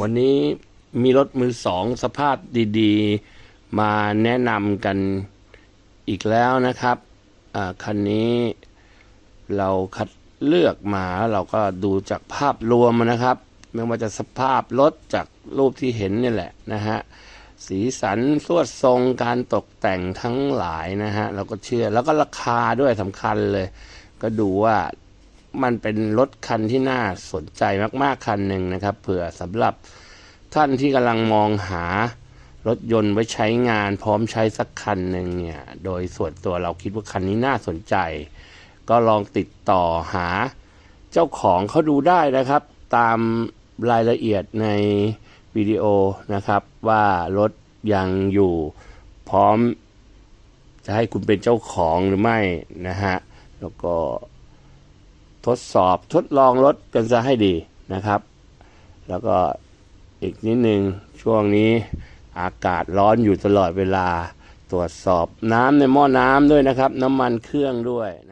วันนี้มีรถมือสองสภาพดีๆ มาแนะนำกันอีกแล้วนะครับคันนี้เราคัดเลือกมาแล้วเราก็ดูจากภาพรวมนะครับ ไม่ว่าจะสภาพรถจากรูปที่เห็นนี่แหละนะฮะสีสันสวดทรงการตกแต่งทั้งหลายนะฮะเราก็เชื่อแล้วก็ราคาด้วยสำคัญเลย ก็ดูว่า มันเป็นรถคันที่น่าสนใจมากๆคันหนึ่งนะครับ เผื่อสำหรับท่านที่กำลังมองหารถยนต์ไว้ใช้งานพร้อมใช้สักคันหนึ่งเนี่ย โดยส่วนตัวเราคิดว่าคันนี้น่าสนใจ ก็ลองติดต่อหาเจ้าของเขาดูได้นะครับ ตามรายละเอียดในวิดีโอนะครับ ว่ารถยังอยู่พร้อมจะให้คุณเป็นเจ้าของหรือไม่นะฮะ แล้วก็ ทดสอบทดลองรถกันซะให้ดีนะครับ แล้วก็อีกนิดนึงช่วงนี้อากาศร้อนอยู่ตลอดเวลา ตรวจสอบน้ำในหม้อน้ำด้วยนะครับ น้ำมันเครื่องด้วยนะ